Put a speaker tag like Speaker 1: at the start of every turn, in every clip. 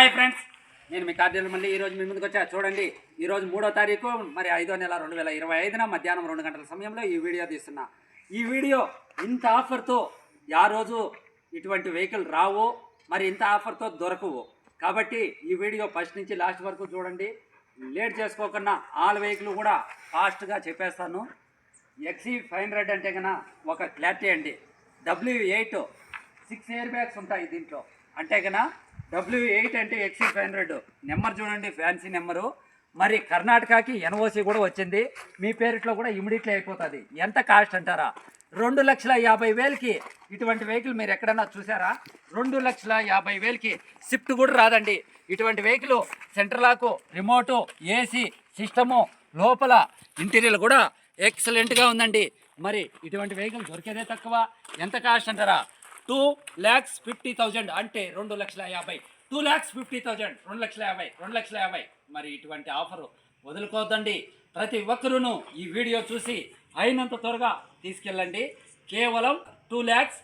Speaker 1: Hi friends నేను మీ cordial మళ్ళీ ఈరోజు మీ ముందుకు వచ్చా. చూడండి ఈరోజు మూడో తారీఖు మరి ఐదో నెల రెండు వేల ఇరవై ఐదున మధ్యాహ్నం రెండు గంటల సమయంలో ఈ వీడియో తీస్తున్నా. ఈ వీడియో ఇంత ఆఫర్తో ఆ రోజు ఇటువంటి వెహికల్ రావు మరి ఇంత ఆఫర్తో దొరకవు. కాబట్టి ఈ వీడియో ఫస్ట్ నుంచి లాస్ట్ వరకు చూడండి. లేట్ చేసుకోకుండా ఆల్ వెహికల్ కూడా ఫాస్ట్గా చెప్పేస్తాను. ఎక్సీ ఫైవ్ హండ్రెడ్ అంటే కన్నా ఒక క్లారిటీ అండి. W eight six airbags ఉంటాయి దీంట్లో. అంటే కన్నా డబ్ల్యూ ఎయిట్ అంటే ఎక్సీ ఫైవ్ హండ్రెడ్ నెంబర్ చూడండి ఫ్యాన్సీ నెంబరు. మరి కర్ణాటకకి ఎన్ఓసి కూడా వచ్చింది. మీ పేరిట్లో కూడా ఇమీడియట్లీ అయిపోతుంది. ఎంత కాస్ట్ అంటారా? రెండు లక్షల యాభై వేలకి ఇటువంటి వెహికల్ మీరు ఎక్కడన్నా చూసారా? రెండు లక్షల యాభై వేలకి షిఫ్ట్ కూడా రాదండి. ఇటువంటి వెహికల్ సెంట్రలాకు రిమోటు ఏసీ సిస్టము లోపల ఇంటీరియర్ కూడా ఎక్సలెంట్గా ఉందండి. మరి ఇటువంటి వెహికల్ దొరికేదే తక్కువ. ఎంత కాస్ట్ అంటారా? టూ ల్యాక్స్ ఫిఫ్టీ థౌజండ్ అంటే రెండు లక్షల యాభై. టూ ల్యాక్స్ ఫిఫ్టీ థౌజండ్ రెండు లక్షల యాభై రెండు లక్షల యాభై. మరి ఇటువంటి ఆఫరు వదులుకోవద్దండి. ప్రతి ఒక్కరూను ఈ వీడియో చూసి అయినంత త్వరగా తీసుకెళ్ళండి. కేవలం టూ ల్యాక్స్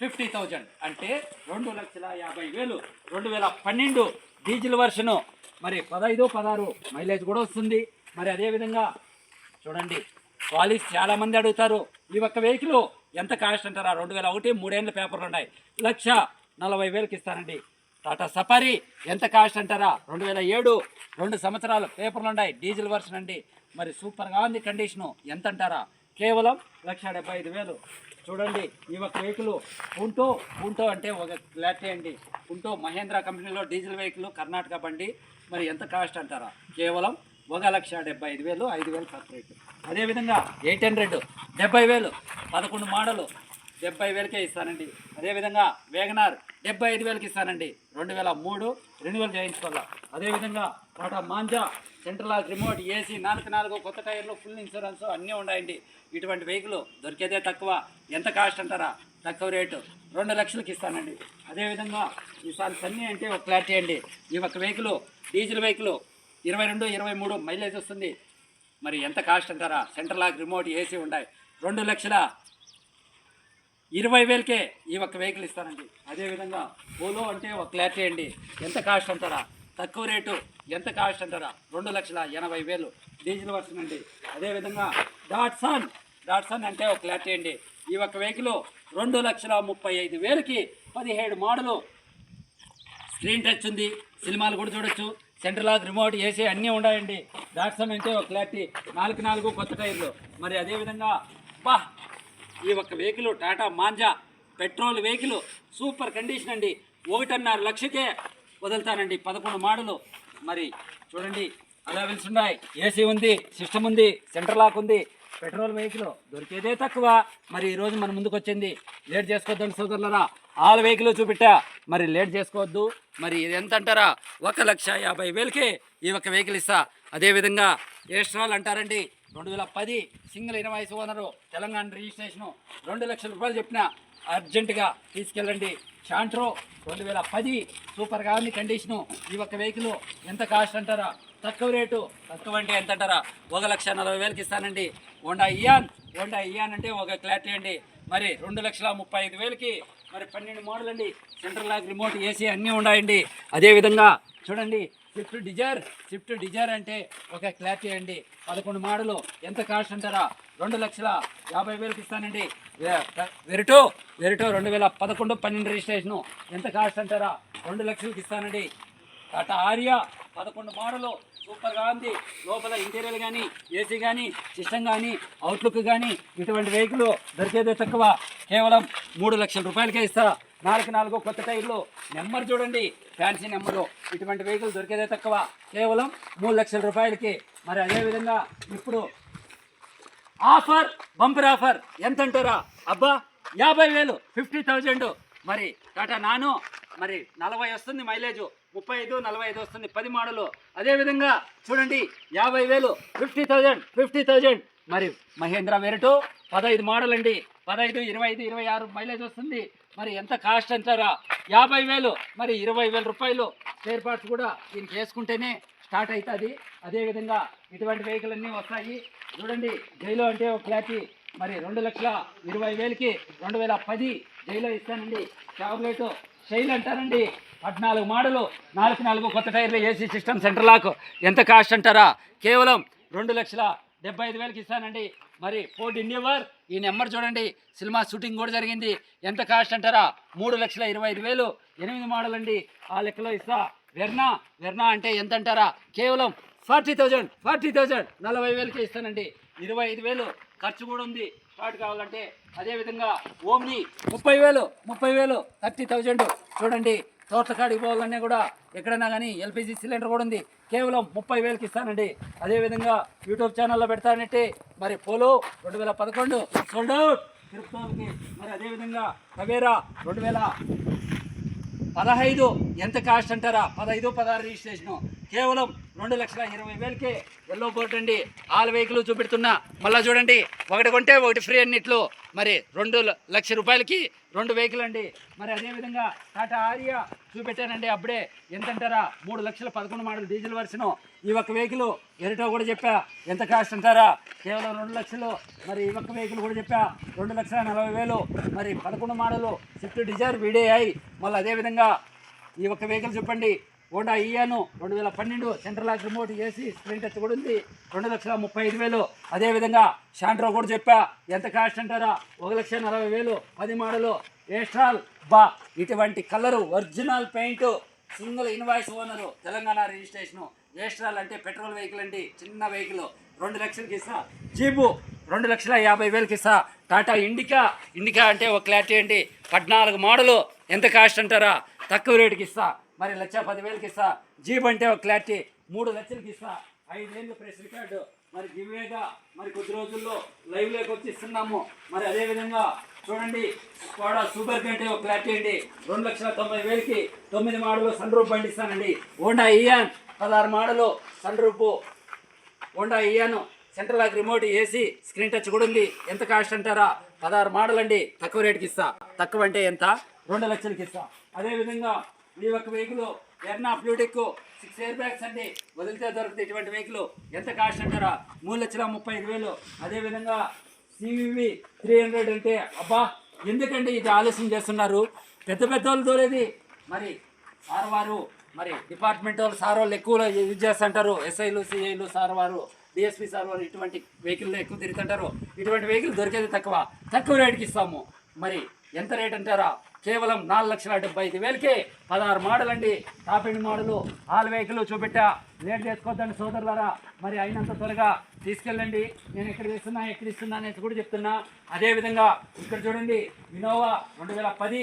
Speaker 1: ఫిఫ్టీ థౌజండ్ అంటే రెండు లక్షల యాభై వేలు రెండు వేల పన్నెండు డీజిల్ వర్షను. మరి పదహైదు పదహారు మైలేజ్ కూడా వస్తుంది. మరి అదేవిధంగా చూడండి పాలిస్ చాలా మంది అడుగుతారు. ఈ ఒక్క వెహికల్ ఎంత కాస్ట్ అంటారా? రెండు వేల ఒకటి మూడేళ్ళ పేపర్లు ఉన్నాయి. లక్ష నలభై వేలకి ఇస్తానండి. టాటా సఫారీ ఎంత కాస్ట్ అంటారా? రెండు వేల ఏడు రెండు సంవత్సరాలు పేపర్లు ఉన్నాయి. డీజిల్ వర్షన్ అండి. మరి సూపర్గా ఉంది కండిషను. ఎంత అంటారా? కేవలం లక్ష డెబ్బై ఐదు వేలు. చూడండి ఈ ఒక్క వెహికల్ ఉంటో ఉంటో అంటే ఒక క్లారిటీ అండి ఉంటో మహేంద్ర కంపెనీలో డీజిల్ వెహికల్ కర్ణాటక బండి. మరి ఎంత కాస్ట్ అంటారా? కేవలం ఒక లక్ష డెబ్బై ఐదు వేలు ఐదు వేలు సపరేట్ అదేవిధంగా ఎయిట్ హండ్రెడ్ డెబ్బై వేలు పదకొండు మోడలు డెబ్బై వేలకే ఇస్తానండి. అదేవిధంగా వేగనార్ డెబ్బై ఐదు వేలకి ఇస్తానండి. రెండు వేల మూడు రెన్యువల్ చేయించుకోవాలా? అదేవిధంగా Tata Manza central of remote AC నాలుగు నాలుగు కొత్త టైర్లు ఫుల్ ఇన్సూరెన్స్ అన్నీ ఉన్నాయండి. ఇటువంటి వెహికల్ దొరికేదే తక్కువ. ఎంత కాస్ట్ అంటారా? తక్కువ రేటు. రెండు లక్షలకి ఇస్తానండి. అదేవిధంగా ఈసారి సన్నీ అంటే ఒక క్లారిటీ అండి. ఈ ఒక వెహికల్ డీజిల్ వెహికల్ ఇరవై రెండు ఇరవై మూడు మైలేజ్ వస్తుంది. మరి ఎంత కాస్ట్ అంటారా? సెంటర్ లాక్ రిమోట్ ఏసీ ఉన్నాయి రెండు లక్షల ఇరవై వేలకే ఈ ఒక్క వెహికల్ ఇస్తానండి. అదేవిధంగా పోలో అంటే ఒక క్లారిటీ అండి ఎంత కాస్ట్ అంటారా? తక్కువ రేటు ఎంత కాస్ట్ అంటారా? రెండు లక్షల ఎనభై వేలు. డీజిల్ వర్షన్ అండి. అదేవిధంగా డాట్సన్ డాట్సన్ అంటే ఒక క్లారిటీ అండి ఈ ఒక్క వెహికల్ రెండు లక్షల ముప్పై ఐదు వేలకి పదిహేడు మోడలు స్క్రీన్ టచ్ ఉంది. సినిమాలు కూడా చూడొచ్చు. సెంట్రల్ లాక్ రిమోట్ ఏసీ అన్నీ ఉన్నాయండి డాట్సన్ అంటే ఒక క్లారిటీ నాలుగు నాలుగు కొత్త టైర్లు. మరి అదేవిధంగా బా ఈ ఒక్క vehicle Tata Manza petrol vehicle super condition అండి. ఒకటిన్నర లక్షకే వదులుతానండి పదకొండు మోడలు. మరి చూడండి అలవెల్స్ ఉన్నాయి. ఏసీ ఉంది సిస్టమ్ ఉంది సెంట్రల్ లాక్ ఉంది. పెట్రోల్ వెహికల్ దొరికేదే తక్కువ. మరి ఈరోజు మన ముందుకు వచ్చింది లేట్ చేసుకోవద్దండి సోదరులరా. ఆల్ వెహికల్ చూపెట్టా. మరి లేట్ చేసుకోవద్దు. మరి ఇది ఎంత అంటారా? ఒక లక్ష యాభై వేలకే ఈ ఒక వెహికల్ ఇస్తా. అదేవిధంగా ఏస్ట్రాల్ అంటారండి. రెండు వేల పది సింగిల్ ఇరవై ఓనరు తెలంగాణ రిజిస్ట్రేషను రెండు లక్షల రూపాయలు చెప్పిన అర్జెంటుగా తీసుకెళ్ళండి. షాంట్రో రెండు వేల పది సూపర్గా ఉంది కండిషను ఈ ఒక్క వెహికల్ ఎంత కాస్ట్ అంటారా? తక్కువ రేటు తక్కువ అంటే ఎంత అంటారా? ఒక లక్ష నలభై వేలకి ఇస్తానండి. హోండా ఇయాన్ హోండా ఇయాన్ అంటే ఒక క్లారిటీ అండి. మరి రెండు లక్షల ముప్పై ఐదు వేలకి మరి పన్నెండు మోడల్ అండి. సెంట్రల్ లాక్ రిమోట్ ఏసీ అన్నీ ఉన్నాయండి. అదేవిధంగా చూడండి స్విఫ్ట్ డిజైర్ స్విఫ్ట్ డిజైర్ అంటే ఒక క్లారిటీ అండి. పదకొండు మోడలు. ఎంత కాస్ట్ అంటారా? రెండు లక్షల యాభై వేలకి ఇస్తానండి. వెరిటో వెరిటో రెండు వేల పదకొండు పన్నెండు రిజిస్ట్రేషను. ఎంత కాస్ట్ అంటారా? రెండు లక్షలకి ఇస్తానండి. టాటా ఆర్యా పదకొండు మోడలు. సూపర్గా ఉంది. లోపల ఇంటీరియర్ కానీ ఏసీ కానీ సిస్టమ్ కానీ అవుట్లుక్ కానీ ఇటువంటి వెహికల్ దొరికేదే తక్కువ. కేవలం మూడు లక్షల రూపాయలకే ఇస్తా. నాలుగు నాలుగు కొత్త టైర్లు. నెంబర్ చూడండి. Fancy number. ఇటువంటి వెహికల్ దొరికేదే తక్కువ. కేవలం మూడు లక్షల రూపాయలకి. మరి అదేవిధంగా ఇప్పుడు ఆఫర్ బంపర్ ఆఫర్ ఎంత అంటారా అబ్బా యాభై వేలు ఫిఫ్టీ థౌజండ్. మరి టాటా నాను మరి నలభై వస్తుంది మైలేజ్ ముప్పై ఐదు నలభై ఐదు వస్తుంది పది మోడలు. అదేవిధంగా చూడండి యాభై వేలు ఫిఫ్టీ థౌజండ్ ఫిఫ్టీ థౌజండ్. మరి మహేంద్ర వెరటు పదహైదు మోడల్ అండి పదహైదు ఇరవై ఐదు ఇరవై ఆరు మైలేజ్ వస్తుంది. మరి ఎంత కాస్ట్ అంటారా యాభై వేలు మరి ఇరవై వేల రూపాయలు. స్పేర్ పార్ట్స్ కూడా దీనికి వేసుకుంటేనే స్టార్ట్ అవుతుంది. అదేవిధంగా ఇటువంటి వెహికల్ అన్నీ వస్తాయి. చూడండి జైలో అంటే ఒక క్లారిటీ మరి రెండు లక్షల ఇరవై వేలకి రెండు వేల పది జైలో ఇస్తానండి. చాక్లెట్ శైలి అంటారండి. పద్నాలుగు మోడలు నాలుగు నాలుగు కొత్త టైర్లు ఏసీ సిస్టమ్ సెంటర్ లాక్. ఎంత కాస్ట్ అంటారా? కేవలం రెండు లక్షల డెబ్బై ఐదు వేలకి ఇస్తానండి. మరి ఫోర్డ్ ఇన్యూవర్ ఈ నెంబర్ చూడండి. సినిమా షూటింగ్ కూడా జరిగింది. ఎంత కాస్ట్ అంటారా? మూడు లక్షల ఇరవై ఐదు వేలు. ఎనిమిది మోడల్ అండి ఆ లెక్కలో ఇస్తా. వెర్నా వెర్నా అంటే ఎంత అంటారా? కేవలం ఫార్టీ థౌజండ్ ఫార్టీ థౌజండ్ నలభై వేలకి ఇస్తానండి. ఇరవై ఐదు వేలు. ఖర్చు కూడా ఉంది. స్టార్ట్ కావాలంటే అదేవిధంగా ఓమ్ని ముప్పై వేలు ముప్పై వేలు థర్టీ థౌజండ్ చూడండి. తోటకాడికి పోవాలన్నా కూడా ఎక్కడైనా కానీ ఎల్పిజి సిలిండర్ కూడా ఉంది. కేవలం ముప్పై వేలకి ఇస్తానండి. అదేవిధంగా యూట్యూబ్ ఛానల్లో పెడతానంటే మరి పోలో రెండు వేల పదకొండు సోల్డ్ అవుట్. తిరుపతికి మరి అదేవిధంగా టవేరా రెండు వేల పదహైదు ఎంత కాస్ట్ అంటారా? పదహైదు పదహారు రిజిస్ట్రేషన్. కేవలం రెండు లక్షల ఇరవై వేలకే ఎల్లో బోర్డ్ అండి. ఆల్ వెహికల్ చూపెడుతున్నా. మళ్ళీ చూడండి. ఒకటి కొంటే ఒకటి ఫ్రీ అన్నిట్లో. మరి రెండు ల- లక్ష రూపాయలకి రెండు వెహికల్ అండి. మరి అదేవిధంగా టాటా ఆరియా చూపెట్టానండి అప్పుడే. ఎంత అంటారా మూడు లక్షల పదకొండు మోడల్ డీజిల్ వర్షను. ఈ ఒక్క వెహికల్ ఎరిటో కూడా చెప్పా. ఎంత కాస్ట్ అంటారా? కేవలం రెండు లక్షలు. మరి ఈ ఒక్క వెహికల్ కూడా చెప్పా. రెండు లక్షల నలభై వేలు. మరి పదకొండు మోడలు స్విఫ్ట్ డిజైర్ వీడిఐ. మళ్ళీ అదేవిధంగా ఈ ఒక్క వెహికల్ చెప్పండి. హోండా ఇయాను రెండు వేల పన్నెండు central lock remote AC screen touch కూడా ఉంది. రెండు లక్షల ముప్పై ఐదు వేలు. అదేవిధంగా షాంట్రో కూడా చెప్పా. ఎంత కాస్ట్ అంటారా? ఒక లక్ష నలభై వేలు. పది మోడలు. ఏస్ట్రాల్ బా. ఇటువంటి colour original paint. Single invoice owner. Telangana registration. ఏస్ట్రాల్ అంటే పెట్రోల్ వెహికల్ అండి చిన్న వెహికల్. రెండు లక్షలకి ఇస్తా. జీపు రెండు లక్షల యాభై వేలకి ఇస్తా. టాటా ఇండికా. ఇండికా అంటే ఒక క్లారిటీ అండి. పద్నాలుగు మోడలు. ఎంత కాస్ట్ అంటారా? తక్కువ రేటుకి ఇస్తా. మరి లక్ష పదివేలకి ఇస్తా. జీప్ అంటే ఒక క్లారిటీ. మూడు లక్షలకి ఇస్తా. ఐదేళ్ళు ప్రెస్ రికార్డు. మరి గివేగా మరి కొద్ది రోజుల్లో లైవ్లోకి వచ్చి ఇస్తున్నాము. మరి అదేవిధంగా చూడండి. కూడా సూపర్ కంటే ఒక క్లారిటీ అండి. రెండు లక్షల తొంభై వేలకి తొమ్మిది మోడలు సన్ రూప్ బండి ఇస్తానండి. Honda Eon. పదహారు model sunroof Honda Eon central lock remote AC screen touch కూడా ఉంది. ఎంత కాస్ట్ అంటారా? పదహారు మోడల్ అండి తక్కువ రేటుకి ఇస్తా. తక్కువ అంటే ఎంత? రెండు లక్షలకి ఇస్తా. అదేవిధంగా ఈ యొక్క వెహికల్ ఎర్నా ఫ్లూటెక్ సిక్స్ ఇయర్ బ్యాగ్స్ అండి. వదిలితే దొరుకుతుంది ఇటువంటి వెహికల్ ఎంత కాస్ట్ అంటారా? మూడు లక్షల ముప్పై ఐదు వేలు. అదేవిధంగా సివివి త్రీ హండ్రెడ్ అంటే అబ్బా ఎందుకండి ఇది ఆలస్యం చేస్తున్నారు? పెద్ద పెద్ద వాళ్ళు దూరేది మరి వారు వారు మరి డిపార్ట్మెంట్ వాళ్ళు సార్ వాళ్ళు ఎక్కువ యూజ్ చేస్తుంటారు. ఎస్ఐలు సిఐలు సార్ వారు డిఎస్పీ సార్ వారు ఇటువంటి వెహికల్ ఎక్కువ తిరుగుతుంటారు. ఇటువంటి వెహికల్ దొరికేది తక్కువ. తక్కువ రేటుకి ఇస్తాము. మరి ఎంత రేట్ అంటారా? కేవలం నాలుగు లక్షల డెబ్బై ఐదు వేలకే పదహారు మోడల్ అండి top end model. All vehicle చూపెట్టా. Late చేసుకోవద్దండి సోదరులారా. మరి అయినంత త్వరగా తీసుకెళ్ళండి. నేను ఎక్కడ ఇస్తున్నా ఎక్కడ ఇస్తున్నా అనేది కూడా చెప్తున్నా. అదేవిధంగా ఇక్కడ చూడండి ఇనోవా రెండు వేల పది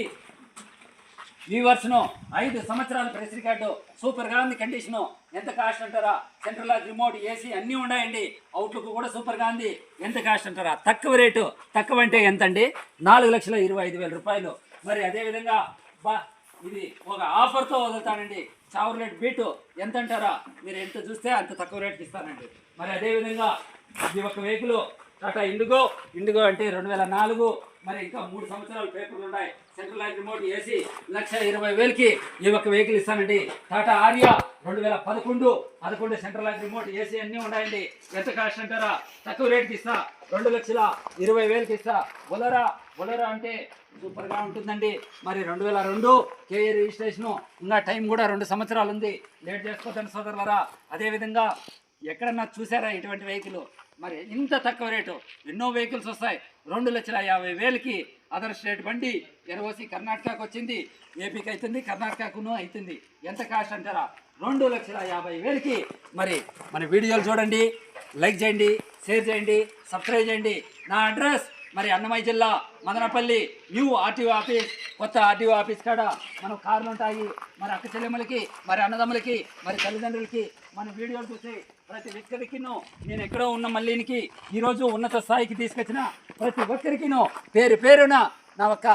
Speaker 1: వీవర్స్ను ఐదు సంవత్సరాల ప్రెస్ రికార్డు సూపర్గా ఉంది కండిషను. ఎంత కాస్ట్ అంటారా? సెంట్రల్ లాక్ రిమోట్ ఏసీ అన్నీ ఉన్నాయండి. అవుట్లుక్ కూడా సూపర్గా ఉంది. ఎంత కాస్ట్ అంటారా? తక్కువ రేటు తక్కువ అంటే ఎంత అండి నాలుగు లక్షల ఇరవై ఐదు వేల రూపాయలు. మరి అదేవిధంగా బా ఇది ఒక ఆఫర్తో వదులుతానండి. చావర్లెట్ బీటు ఎంత అంటారా? మీరు ఎంత చూస్తే అంత తక్కువ రేటుకి ఇస్తానండి. మరి అదేవిధంగా ఇది ఒక వెహికల్ టాటా ఇండిగో ఇండిగో అంటే రెండు వేల నాలుగు మరి ఇంకా మూడు సంవత్సరాలు పేపర్లు ఉన్నాయి. Central line remote AC lakh ఇరవై వేలకి ఈ ఒక్క వెహికల్ ఇస్తానండి. టాటా ఆర్యా రెండు వేల పదకొండు పదకొండు సెంట్రల్ లైన్ రిమోట్ ఏసీ అన్నీ ఉన్నాయండి. ఎంత కాస్ట్ అంటారా? తక్కువ రేట్కి ఇస్తా. రెండు లక్షల ఇరవై వేలకి ఇస్తా. బొలరా బొలరా అంటే సూపర్గా ఉంటుందండి. మరి రెండు వేల రెండు కేఏ రిజిస్ట్రేషను ఇంకా టైం కూడా రెండు సంవత్సరాలు ఉంది. లేట్ చేసుకోవద్దండి సోదరులరా. అదేవిధంగా ఎక్కడన్నా చూసారా ఇటువంటి వెహికల్? మరి ఇంత తక్కువ రేటు ఎన్నో వెహికల్స్ వస్తాయి. రెండు లక్షల యాభై వేలకి అదర్ స్టేట్ బండి ఎన్ఓసి కర్ణాటకకు వచ్చింది. ఏపీకి అవుతుంది కర్ణాటకకును అవుతుంది ఎంత కాస్ట్ అంటారా? రెండు లక్షల యాభై వేలకి. మరి మన వీడియోలు చూడండి లైక్ చేయండి షేర్ చేయండి సబ్స్క్రైబ్ చేయండి. నా అడ్రస్ మరి అన్నమయ్య జిల్లా మదనపల్లి న్యూ ఆర్టీఓ ఆఫీస్ కొత్త ఆర్టీఓ ఆఫీస్ కాడ మనకు కార్లు ఉంటాయి. మరి అక్క చెల్లెమ్మలకి మరి అన్నదమ్ములకి మరి తల్లిదండ్రులకి మన వీడియోలు చూసి ప్రతి ఒక్కరికినో నేను ఎక్కడో ఉన్న మల్లినికి ఈరోజు ఉన్నత స్థాయికి తీసుకొచ్చిన ప్రతి ఒక్కరికినో పేరు పేరున నా ఒక్క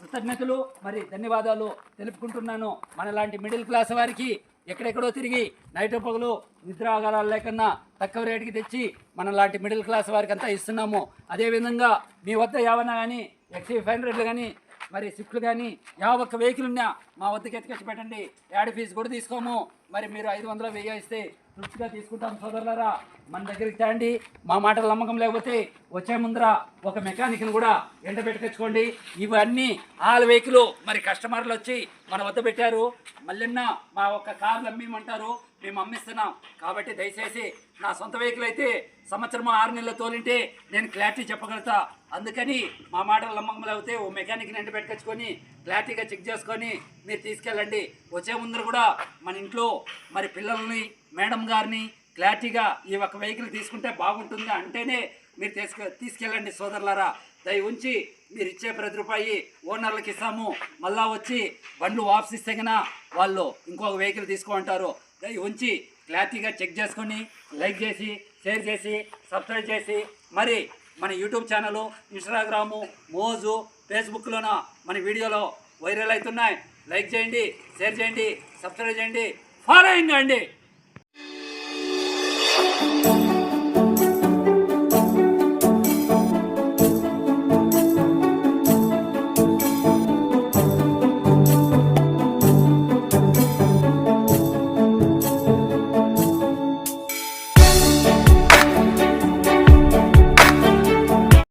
Speaker 1: కృతజ్ఞతలు మరి ధన్యవాదాలు తెలుపుకుంటున్నాను. మనలాంటి మిడిల్ క్లాస్ వారికి ఎక్కడెక్కడో తిరిగి నైట్ పగలు నిద్రాగారాలు లేకన్నా తక్కువ రేటుకి తెచ్చి మన లాంటి మిడిల్ క్లాస్ వారికి అంతా ఇస్తున్నాము. అదేవిధంగా మీ వద్ద ఏమన్నా కానీ ఎక్సీ ఫైవ్ హండ్రెడ్లు కానీ మరి స్విఫ్ట్లు కానీ యా ఒక్క వెహికల్ ఉన్నా మా వద్దకు ఎత్తుకొచ్చి పెట్టండి. యాడ్ ఫీజు కూడా తీసుకోము. మరి మీరు ఐదు వందలు వెయ్యి ఇస్తే తృప్తిగా తీసుకుంటాం సోదరులారా. మన దగ్గరికి తేండి. మా మాటలు నమ్మకం లేకపోతే వచ్చే ముందర ఒక మెకానిక్ని కూడా ఎండ పెట్టుకొచ్చుకోండి. ఇవన్నీ ఆల్ వెహికల్. మరి కస్టమర్లు వచ్చి మన వద్ద పెట్టారు. మళ్ళీ మా ఒక కార్లు అమ్మిమంటారు మేము అమ్మిస్తున్నాం. కాబట్టి దయచేసి నా సొంత వెహికల్ అయితే సంవత్సరం ఆరు నెలల తోలింటే నేను క్లారిటీ చెప్పగలుగుతా. అందుకని మా మాటలు నమ్మకం అయితే ఓ మెకానిక్ని నిండి పెట్టుకొచ్చుకొని క్లారిటీగా చెక్ చేసుకొని మీరు తీసుకెళ్ళండి. వచ్చే ముందర కూడా మన ఇంట్లో మరి పిల్లల్ని మేడం గారిని క్లారిటీగా ఈ ఒక వెహికల్ తీసుకుంటే బాగుంటుంది అంటేనే మీరు తీసుకు తీసుకెళ్ళండి సోదరులారా. దయ ఉంచి మీరు ఇచ్చే ప్రతి రూపాయి ఓనర్లకు ఇస్తాము. మళ్ళా వచ్చి బండ్లు వాపసిస్తే వాళ్ళు ఇంకొక వెహికల్ తీసుకోమంటారు. దయ ఉంచి క్లారిటీగా చెక్ చేసుకొని లైక్ చేసి షేర్ చేసి సబ్స్క్రైబ్ చేసి మరి మన యూట్యూబ్ ఛానల్ ఇన్స్టాగ్రాము మోజు ఫేస్బుక్లోన మన వీడియోలో వైరల్ అవుతున్నాయి. లైక్ చేయండి షేర్ చేయండి సబ్స్క్రైబ్ చేయండి ఫాలోయింగ్ అండి.